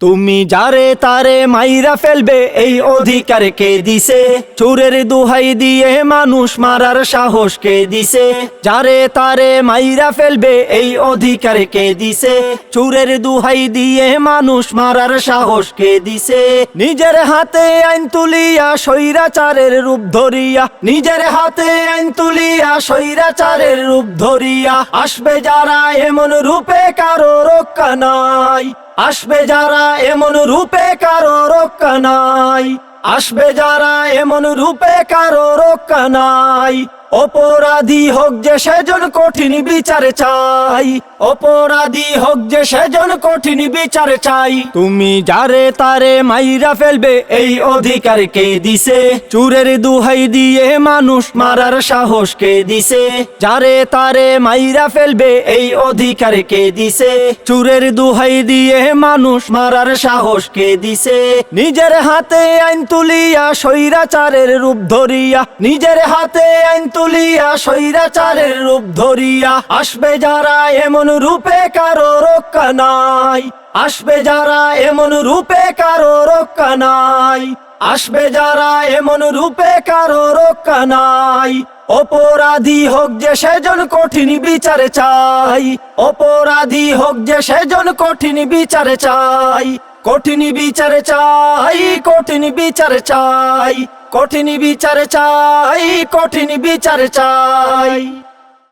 তুমি যারে তারে মাইরা ফেলবে, এই অধিকার কে দিছে? চোরের দুহাই দিয়ে মানুষ মারার সাহস কে দিছে? যারে তারে মাইরা ফেলবে, এই অধিকার কে দিছে? চোরের দুহাই দিয়ে মানুষ মারার সাহস কে দিছে? নিজের হাতে আইন তুলিয়া স্বৈরাচারের রূপ ধরিয়া, নিজের হাতে আইন তুলিয়া স্বৈরাচারের রূপ ধরিয়া, আসবে যারা এমন রূপে কারও রক্ষা নাই। আসবে যারা এমন রূপে কারও রক্ষা নাই আসবে যারা এমন রূপে কারও রক্ষা নাই। অপরাধী হোক যে সেজন কঠিন বিচার চাই, অপরাধী হোক যে সেজন কঠিন বিচার চাই। তুমি যারে তারে মাইরা ফেলবে, এই অধিকার কে দিছে? চুরের দুহাই দিয়ে মানুষ মারার সাহস কে দিছে? যারে তারে মাইরা ফেলবে, এই অধিকার কে দিছে? চুরের দুহাই দিয়ে মানুষ মারার সাহস কে দিছে? নিজের হাতে আইন তুলিয়া, স্বৈরাচারের রূপ ধরিয়া, নিজের হাতে আইন তুলিয়া, স্বৈরাচারের রূপ ধরিয়া, আসবে যারা এমন রূপে কারও রক্ষা নাই। আসবে যারা এমন রূপে কারও রক্ষা নাই। আসবে যারা এমন রূপে কারও রক্ষা নাই। অপরাধী হোক যে সেজন কঠিন বিচার চাই। অপরাধী হোক যে সেজন কঠিন বিচার চাই। কঠিন বিচার চাই কঠিন বিচার চাই কঠিন বিচার চাই কঠিন বিচার চাই।